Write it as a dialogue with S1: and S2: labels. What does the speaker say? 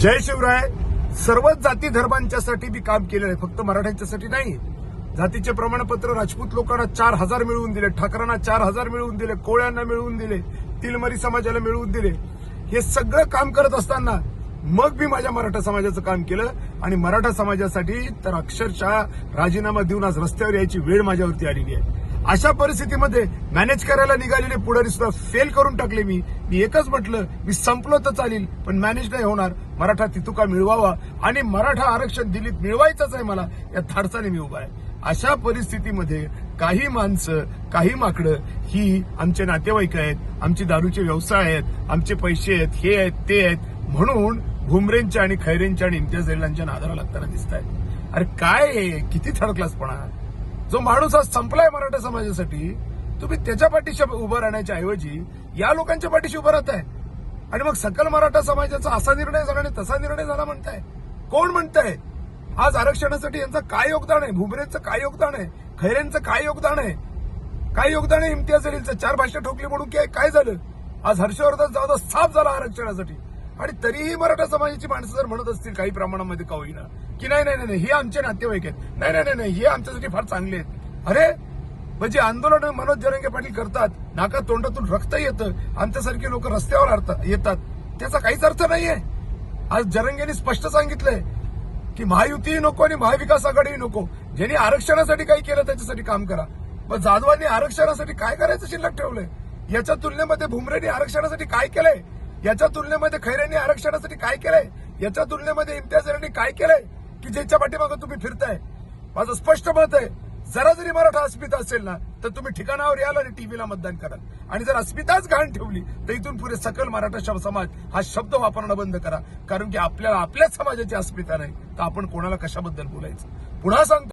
S1: जय शिवराय. सर्वच जाती धर्मांच्यासाठी मी काम केलेलं आहे. फक्त मराठ्यांच्यासाठी नाही. जातीचे प्रमाणपत्र राजपूत लोकांना चार हजार मिळवून दिले. ठाकरांना चार हजार मिळवून दिले. कोळ्यांना मिळवून दिले. तिलमरी समाजाला मिळवून दिले. हे सगळं काम करत असताना मग मी माझ्या मराठा समाजाचं काम केलं. आणि मराठा समाजासाठी तर अक्षरशः राजीनामा देऊन आज रस्त्यावर यायची वेळ माझ्यावरती आलेली आहे. अशा परिस्थितीमध्ये मॅनेज करायला निघालेले पुढारी सुद्धा फेल करून टाकले मी. मी एकच म्हटलं मी संपलो तर चालेल पण मॅनेज नाही होणार. मराठा तितुका मिळवावा आणि मराठा आरक्षण दिल्लीत मिळवायचंच आहे मला या धाडसाने मी उभा आहे. अशा परिस्थितीमध्ये काही माणसं काही माकडं ही आमचे नातेवाईक आहेत आमचे दारूचे व्यवसाय आहेत आमचे पैसे आहेत हे आहेत ते आहेत म्हणून भुमरेंच्या आणि खैरेंच्या आणि इम्तियाज जलीलांच्या नादाला लागताना दिसत आहेत अरे काय हे? किती थर्ड क्लासपणा जो माणूस आज संपलाय मराठा समाजासाठी तुम्ही त्याच्या पाठीशी उभं राहण्याच्या ऐवजी या लोकांच्या पाठीशी उभं राहताय. आणि मग सकल मराठा समाजाचा असा निर्णय झाला आणि तसा निर्णय झाला म्हणताय. कोण म्हणताय? आज आरक्षणासाठी यांचं काय योगदान आहे? भुमरेचं काय योगदान आहे? खैरेंचं काय योगदान आहे? काय योगदान आहे? इम्तियाज जलीलचं चार भाषा ठोकली म्हणून की काय झालं? आज हर्षवर्धन जाधव साफ झाला आरक्षणासाठी. आणि तरीही मराठा समाजाची माणसं जर म्हणत असतील काही प्रमाणामध्ये का होईना की नाही नाही नाही नाही, हे आमचे नातेवाईक आहेत. नाही नाही नाही नाही हे आमच्यासाठी फार चांगले आहेत. अरे म्हणजे आंदोलन मनोज जरंगे पाटील करतात नाका तोंडातून रक्त येतं आमच्यासारखे लोक रस्त्यावर येतात. त्याचा काहीच अर्थ नाहीये. आज जरंगेने स्पष्ट सांगितलंय की महायुतीही नको आणि महाविकास आघाडीही नको. ज्यांनी आरक्षणासाठी काही केलं त्याच्यासाठी काम करा. पण जाधवांनी आरक्षणासाठी काय करायचं शिल्लक ठेवलंय? याच्या तुलनेमध्ये भुमरेने आरक्षणासाठी काय केलंय? याच्या तुलनेमध्ये खैरेंनी आरक्षणासाठी काय केलंय? याच्या तुलनेमध्ये इम्तियाज यांनी काय केलंय? की ज्याच्या पाठीमागं तुम्ही फिरताय? माझं स्पष्ट मत आहे जरा जरी मराठा अस्मिता असेल ना तर तुम्ही ठिकाणावर याल आणि टीव्हीला मतदान कराल. आणि जर अस्मिताच घाण ठेवली तर इथून पुढे सकल मराठा समाज हा शब्द वापरणं बंद करा. कारण की आपल्याला आपल्याच समाजाची अस्मिता नाही. तर आपण कोणाला कशाबद्दल बोलायचं? पुन्हा सांगतो.